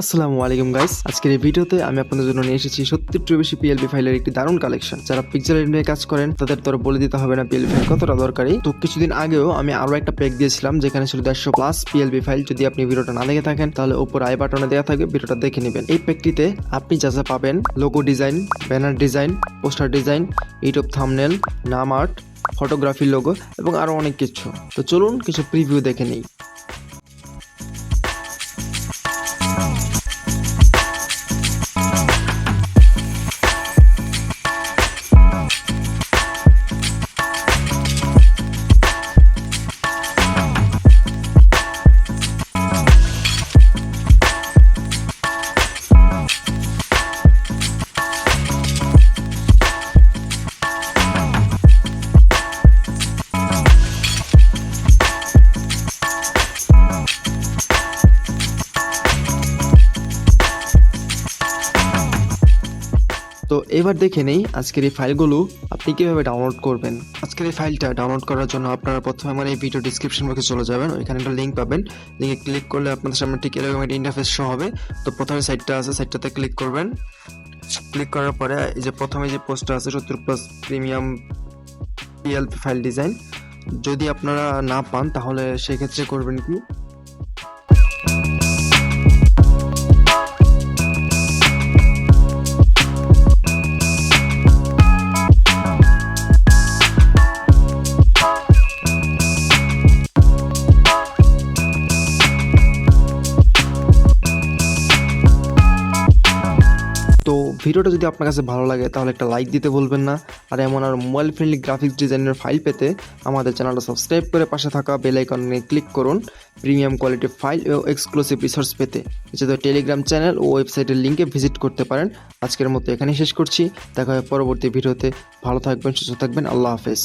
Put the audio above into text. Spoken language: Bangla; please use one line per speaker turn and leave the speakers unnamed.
আসসালামু আলাইকুম গাইস আজকের এই ভিডিওতে আমি আপনাদের জন্য নিয়ে এসেছি সত্তরটির বেশি পিএলপি ফাইলের একটি দারুণ কালেকশন যারা পিকচার নিয়ে কাজ করেন, তাদের তো বলে দিতে হবে না পিএলপি ফাইল কতটা দরকারি। তো কিছুদিন আগেও আমি আরও একটা প্যাক দিয়েছিলাম, যেখানে ছিল দেড়শো প্লাস পিএলপি ফাইল যদি আপনি ভিডিওটা না দেখে থাকেন, তাহলে উপর আই বাটনে দেওয়া থাকবে, ভিডিওটা দেখে নেবেন। এই প্যাকটিতে আপনি যা যা পাবেন logo design banner design poster design YouTube thumbnail নাম আর্ট ফটোগ্রাফি লোগো এবং আরও অনেক কিছু। তো চলুন কিছু প্রিভিউ দেখে নিই। তো এবার দেখে নেই আজকের এই ফাইলগুলো আপনি কীভাবে ডাউনলোড করবেন। আজকের এই ফাইলটা ডাউনলোড করার জন্য আপনারা প্রথমে আমার এই ভিডিও ডিসক্রিপশন বক্সে চলে যাবেন। ওইখানে একটা লিঙ্ক পাবেন। লিঙ্কে ক্লিক করলে আপনাদের সামনে ঠিক এরকম একটা ইন্টারফেস শো হবে। তো প্রথমে সাইটটা আছে সাইটটাতে ক্লিক করবেন। ক্লিক করার পরে এই যে প্রথমে যে পোস্টটা আছে সত্তর plus premium PLP file design যদি আপনারা না পান, তাহলে সেক্ষেত্রে করবেন কি? তো ভিডিওটা যদি আপনার কাছে ভালো লাগে, তাহলে একটা লাইক দিতে ভুলবেন না। আর এমন আর মোবাইল ফ্রেন্ডলি গ্রাফিক্স ডিজাইনের ফাইল পেতে আমাদের চ্যানেলটা সাবস্ক্রাইব করে পাশে থাকা বেল আইকনে ক্লিক করুন। প্রিমিয়াম কোয়ালিটির ফাইল ও এক্সক্লুসিভ রিসোর্স পেতে। এছাড়া টেলিগ্রাম চ্যানেল ও ওয়েবসাইটের লিঙ্কে ভিজিট করতে পারেন। আজকের মতো এখানেই শেষ করছি। দেখা হয় পরবর্তী ভিডিওতে। ভালো থাকবেন, সুস্থ থাকবেন। আল্লাহ হাফেজ।